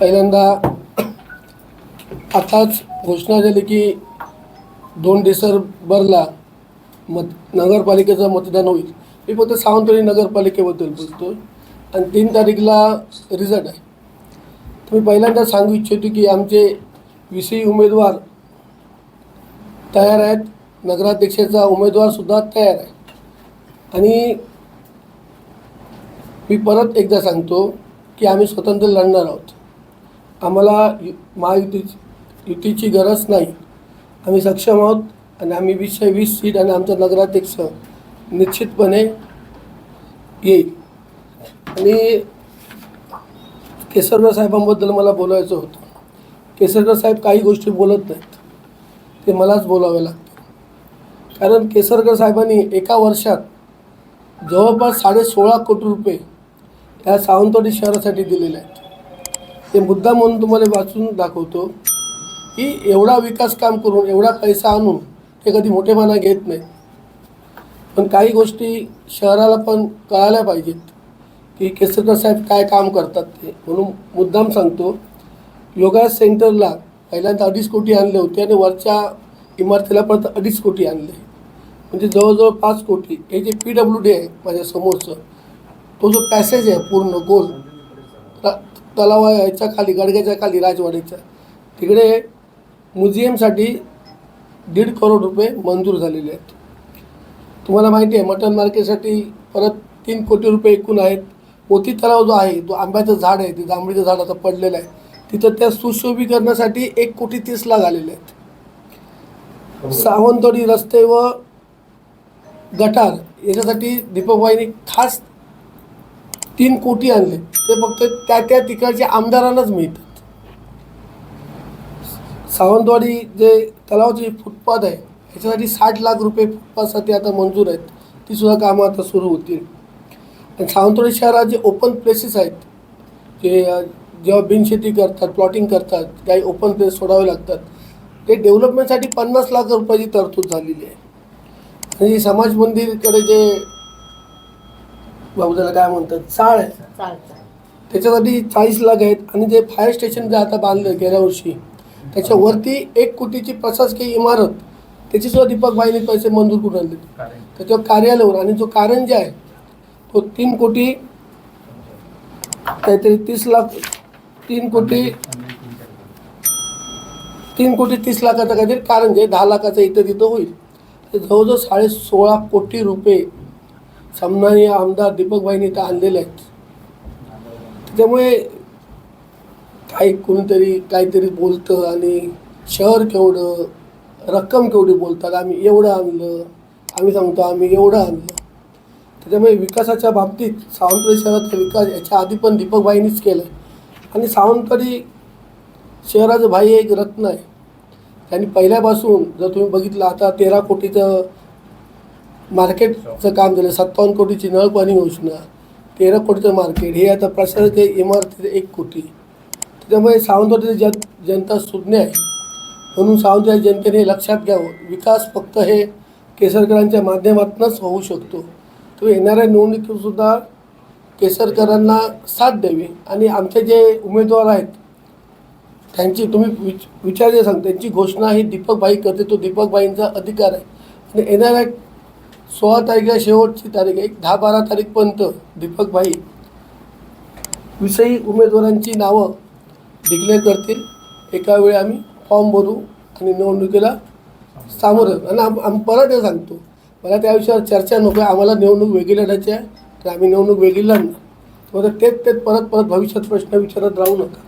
पहिल्यांदा आताच घोषणा झाली की दोन डिसेंबरला मत नगरपालिकेचं मतदान होईल. मी फक्त सावंतवाडी नगरपालिकेबद्दल बोलतो आणि तीन तारीखला रिझल्ट आहे. तर मी पहिल्यांदा सांगू इच्छितो की आमचे विषयी उमेदवार तयार आहेत. नगराध्यक्षाचा उमेदवारसुद्धा तयार आहे. आणि मी परत एकदा सांगतो की आम्ही स्वतंत्र लढणार आहोत. आम्हाला यु महायुती युतीची गरज नाही. आम्ही सक्षम आहोत आणि आम्ही वीसशे वीस सीट आणि आमचा नगराध्यक्ष निश्चितपणे येईल. आणि केसरराव साहेबांबद्दल मला बोलायचं होतं. केसरराव साहेब काही गोष्टी बोलत नाहीत. ते मलाच बोलावे लागते कारण केसरकर साहेबांनी एका वर्षात जवळपास साडे सोळा कोटी रुपये या सावंतवाडी शहरासाठी दिलेले आहेत. ते मुद्दा म्हणून तुम्हाला वाचून दाखवतो की एवढा विकास काम करून एवढा पैसा आणून ते कधी मोठेपणा घेत नाही. पण काही गोष्टी शहराला पण कळायला पाहिजेत की केसरकर साहेब काय काम करतात ते. म्हणून मुद्दाम सांगतो योगा सेंटरला पहिल्यांदा अडीच कोटी आणले होते आणि वरच्या इमारतीला परत अडीच कोटी आणले. म्हणजे जवळजवळ पाच कोटी. हे जे पी डब्ल्यू डी आहे माझ्या समोरचं तो जो पॅसेज आहे पूर्ण गोल तलावा याच्या खाली गडग्याच्या खाली राजवाडीच्या. तिकडे म्युझियमसाठी दीड करोड रुपये मंजूर झालेले आहेत. तुम्हाला माहिती आहे मटन मार्केटसाठी परत तीन कोटी रुपये एकूण आहेत. मोती तलाव जो आहे तो आंब्याचं झाड आहे ते जांभळीचं झाड आता पडलेलं आहे. तिथं त्या सुशोभीकरणासाठी एक कोटी तीस लाख आलेले आहेत. सावंतवाडी रस्ते व गटार याच्यासाठी दीपकबाईंनी खास तीन कोटी आणले. ते फक्त त्या त्या ठिकाणच्या आमदारांनाच मिळतात. सावंतवाडी जे तलावाची फुटपाथ आहे याच्यासाठी साठ लाख रुपये फुटपाथसाठी आता मंजूर आहेत. ती सुद्धा कामं आता सुरू होतील. आणि सावंतवाडी शहरात जे ओपन प्लेसेस आहेत जे जेव्हा बिनशेती करतात प्लॉटिंग करतात काही ओपन प्लेस सोडावे लागतात ते डेव्हलपमेंटसाठी पन्नास लाख रुपयाची तरतूद झालेली आहे. आणि समाज मंदिरकडे जे बाबू त्याला काय म्हणतात? चाळ आहे. त्याच्यासाठी चाळीस लाख आहेत आणि जे फायर स्टेशन जे आता बांधलं गेल्या वर्षी त्याच्यावरती एक कोटीची प्रशासकीय इमारत त्याची सुद्धा दीपक बाईने पैसे मंजूर करून आणले त्याच्यावर कार्यालयावर आणि जो कारंजा आहे तो तीन कोटी काहीतरी तीस लाख तीन कोटी तीन कोटी तीस लाखाचा काहीतरी कारंजा आहे दहा लाखाचा इथं तिथं होईल. ते जवळजवळ साडे सोळा कोटी रुपये सन्माननीय आमदार दीपकबाईंनी तर आणलेले आहेत. त्याच्यामुळे काही कोणीतरी काहीतरी बोलतं आणि शहर केवढं रक्कम केवढी बोलतात आम्ही एवढं आणलं आम्ही सांगतो आम्ही एवढं आणलं. त्याच्यामुळे विकासाच्या बाबतीत सावंतवाडी शहराचा विकास याच्या आधी पण दीपकबाईंनीच केला आहे आणि सावंतवाडी शहराचं भाई एक रत्न आहे. त्यांनी पहिल्यापासून जर तुम्ही बघितलं आता तेरा कोटीचं मार्केटचं काम झालं. सत्तावन्न कोटीची नळपाणी योजना तेरा कोटीचं मार्केट. हे आता प्रशासनाचे इमारतीचे एक कोटी. त्याच्यामुळे सावंतवाडीची जन जनता सुज्ञ आहे. म्हणून सावंतवाडी जनतेने लक्षात घ्यावं. विकास फक्त हे केसरकरांच्या माध्यमातूनच होऊ शकतो. तो येणाऱ्या निवडणुकीतसुद्धा केसरकरांना साथ द्यावी. आणि आमचे जे उमेदवार आहेत त्यांची तुम्ही विच विचार सांग त्यांची घोषणा ही दीपकबाई करते. तो दीपकबाईंचा अधिकार आहे. आणि येणाऱ्या सोळा तारखेला शेवटची तारीख आहे. एक दहा बारा तारीखपर्यंत दीपकबाई विषयी उमेदवारांची नावं डिक्लेअर करतील. एका वेळी आम्ही फॉर्म भरू आणि निवडणुकीला सामोरं आणि आम आम परत हे सांगतो मला त्या विषयावर चर्चा नको आहे. आम्हाला निवडणूक वेगळी लढायची आहे तर आम्ही निवडणूक वेगळी लढणार. तर तेच तेच परत परत भविष्यात प्रश्न विचारत राहू नका.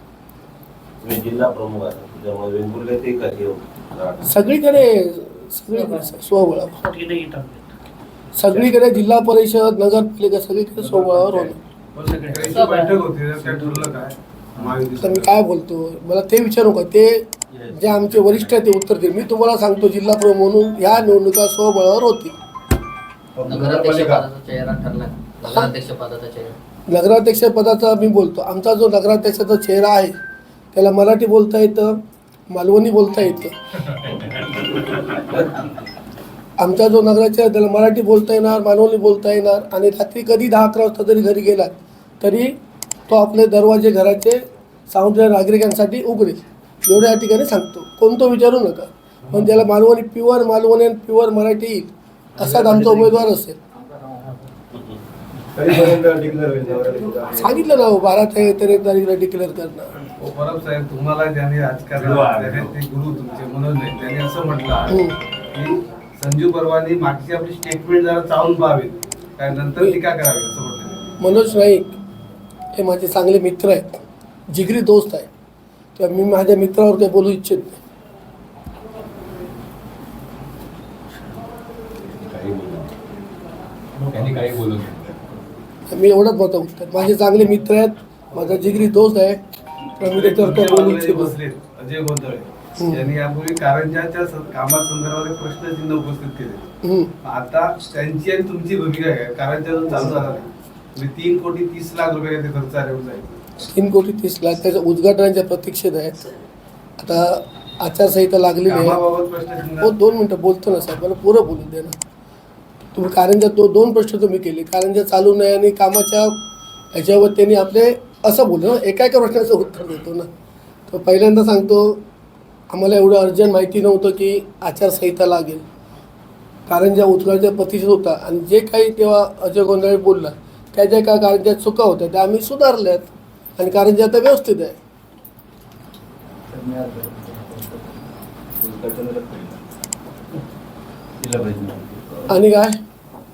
जिल्हा प्रमुख आहे. सगळीकडे सगळीकडे स्वबळावर. सगळीकडे जिल्हा परिषद नगरपालिका सगळीकडे स्वबळावर होणार. बैठक होती तर काय ठरलं काय? तर महायुतीचं मी काय बोलतो मला ते विचारू का? ते जे आमचे वरिष्ठ आहेत ते उत्तर देईल मी तुम्हाला सांगतो जिल्हा प्रमुख म्हणून ह्या निवडणुका स्वबळावर होतील. चेहरा नगराध्यक्ष पदाचा मी बोलतो. आमचा जो नगराध्यक्षाचा चेहरा आहे त्याला मराठी बोलता येतं मालवणी बोलता येतं. आमचा जो त्याला मराठी बोलता येणार मालवणी बोलता येणार आणि रात्री कधी दहा अकरा वाजता जरी घरी गेलात तरी तो आपले दरवाजे घराचे सामान्य नागरिकांसाठी उघडेल एवढं या ठिकाणी सांगतो. कोणतं विचारू नका. पण त्याला मालवणी प्युअर मालवणी आणि प्युअर मराठी येईल असाच आमचा उमेदवार असेल? सांगितलं ना हो, बारा ते तेरा तारीखला डिक्लेअर करणार. हो परब साहेब तुम्हाला ज्यांनी ते गुरु तुमचे मनोज नाही. त्यांनी असं म्हटलं संजीव परवानी मागची आपली स्टेटमेंट जरा चालून पाहावीत काय नंतर टीका करावी असं म्हटलं मनोज नाईक हे माझे चांगले मित्र आहेत. जिगरी दोस्त आहेत. तेव्हा मी माझ्या मित्रावर काही बोलू इच्छित नाही. मी एवढंच मत उत्तर माझे चांगले मित्र आहेत. माझा जिगरी दोस्त आहे. तर मी त्याच्यावर काही बोलू इच्छित अजय गोंधळे. यांनी यापूर्वी कारंजाच्या कामासंदर्भात प्रश्नचिन्ह उपस्थित केले. आता त्यांची आणि तुमची भूमिका काय कारंजा चालू झाला नाही. तीन कोटी तीस लाख रुपये खर्च आले तीन कोटी तीस लाख त्याच्या उद्घाटनाच्या प्रतीक्षेत आहेत. आता आचारसंहिता लागलेली आहे कामाबाबत प्रश्नचिन्ह हो दोन मिनटं बोलतो ना साहेब. मला पुरं बोलू दे ना. तुम्ही कारंजा दो दोन प्रश्न तुम्ही केले. कारंजा चालू नाही आणि कामाच्या ह्याच्यावर त्यांनी आपले असं बोललं ना एका एका प्रश्नाचं उत्तर देतो ना. तर पहिल्यांदा सांगतो आम्हाला एवढं अर्जंट माहिती नव्हतं की आचारसंहिता लागेल. कारंजा उचलायच्या प्रतिष्ठित होता आणि जे काही तेव्हा अजय गोंधळे बोलला त्या ज्या काय कारंजात चुका होत्या त्या आम्ही सुधारल्यात. आणि कारंजा आता व्यवस्थित आहे. आणि काय?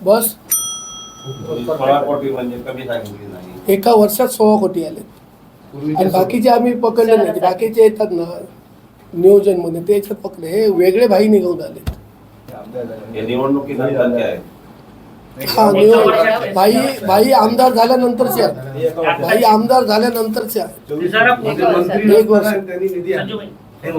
बस. म्हणजे एका वर्षात सोळा कोटी आले आणि बाकीचे आम्ही पकडले नाही. बाकीचे येतात ना नियोजनमध्ये ते याच्यात पकडले. हे वेगळे भाई निघून आले. हे हा नियोजन भाई भाई आमदार झाल्यानंतरचे आहेत. भाई आमदार झाल्यानंतरचे आहेत. मंत्री एक वर्ष. हे